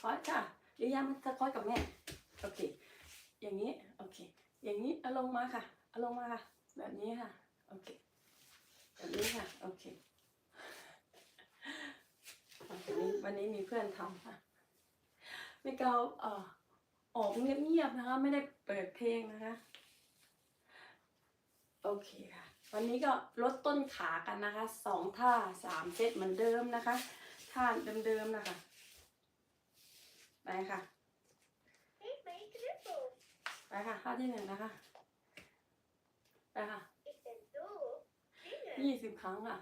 คอร์สค่ะหรือยังมันสะคอร์สกับแม่ โอเค อย่างนี้ โอเค อย่างนี้เอาลงมาค่ะ เอาลงมาค่ะ แบบนี้ค่ะ โอเค แบบนี้ค่ะ โอเควันนี้วันนี้มีเพื่อนทำค่ะไม่เกาเอ่อออกเงียบๆนะคะ ไม่ได้เปิดเพลงนะคะ โอเคค่ะ วันนี้ก็ลดต้นขากันนะคะสองท่าสามเซตเหมือนเดิมนะคะ ท่าเดิมๆนะคะ ไปค่ะ Ik ben knuffel. ไปค่ะท่าที่หนึ่งนะคะ ไปค่ะ Ik ben dol op zingen. ยี่สิบครั้งค่ะ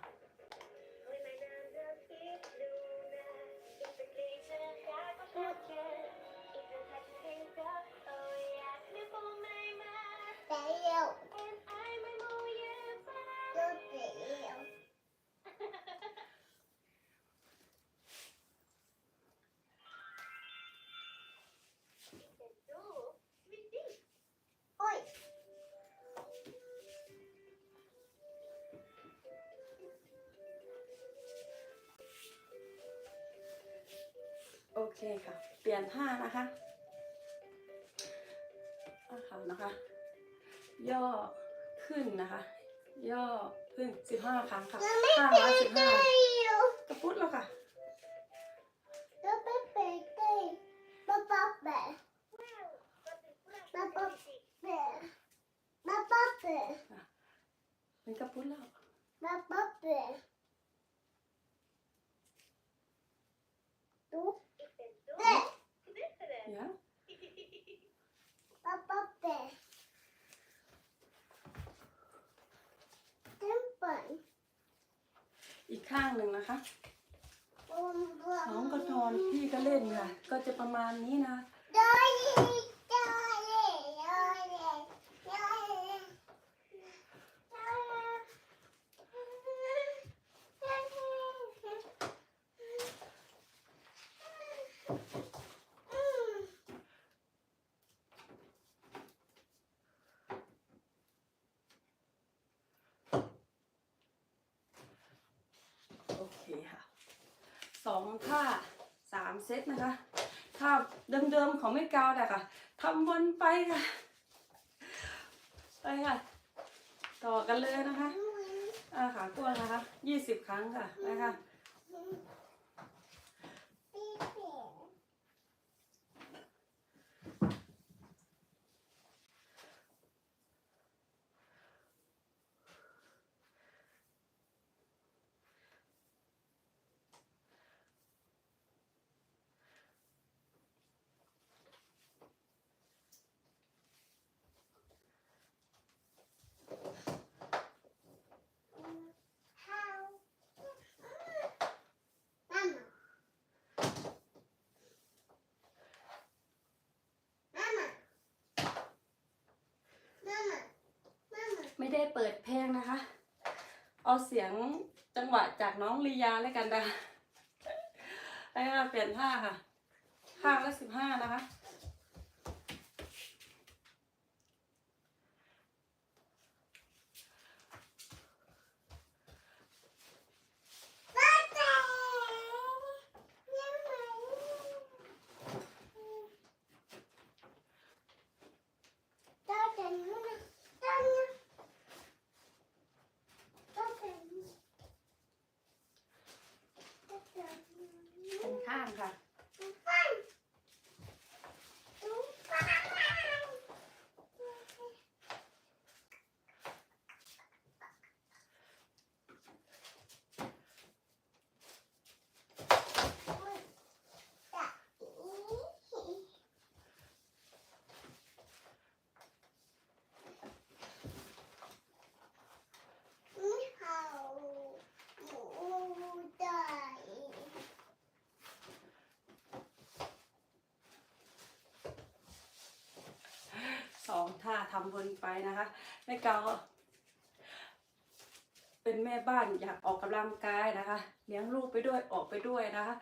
โอเคค่ะ เปลี่ยนท่านะคะท่าขานะคะ ย่อขึ้นนะคะ ย่อขึ้นสิบห้าครั้งค่ะข้างละสิบห้ากระพุ้แล้วค่ะ Wauw, wat een prachtige muziek. เป็นกระพุ้แล้ว Ik ben dol op knuffelen. เดี๋ยว อีก ข้างหนึ่งนะคะน้องก็นอนพี่ก็เล่นค่ะ ก็จะประมาณนี้นะ โอเคค่ะ สองท่าสามเซตนะคะท่าเดิมๆของไม่กาวแหละค่ะทำวนไปค่ะ ไปค่ะ ต่อกันเลยนะคะอ่าขากว้างนะคะยี่สิบครั้งค่ะไปค่ะ ไม่ได้เปิดเพลงนะคะ เอาเสียงจังหวะจากน้องลียาแล้วกันนะคะไปค่ะเปลี่ยนท่าค่ะ ข้างละสิบห้านะคะ เป็นข้างค่ะ สอง ท่าทำวนไปนะคะแม่เกาเป็นแม่บ้านอยากออกกำลังกายนะคะเลี้ยงลูกไปด้วยออกไปด้วยนะคะ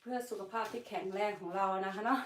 เพื่อสุขภาพที่แข็งแรงของเรานะคะเนาะ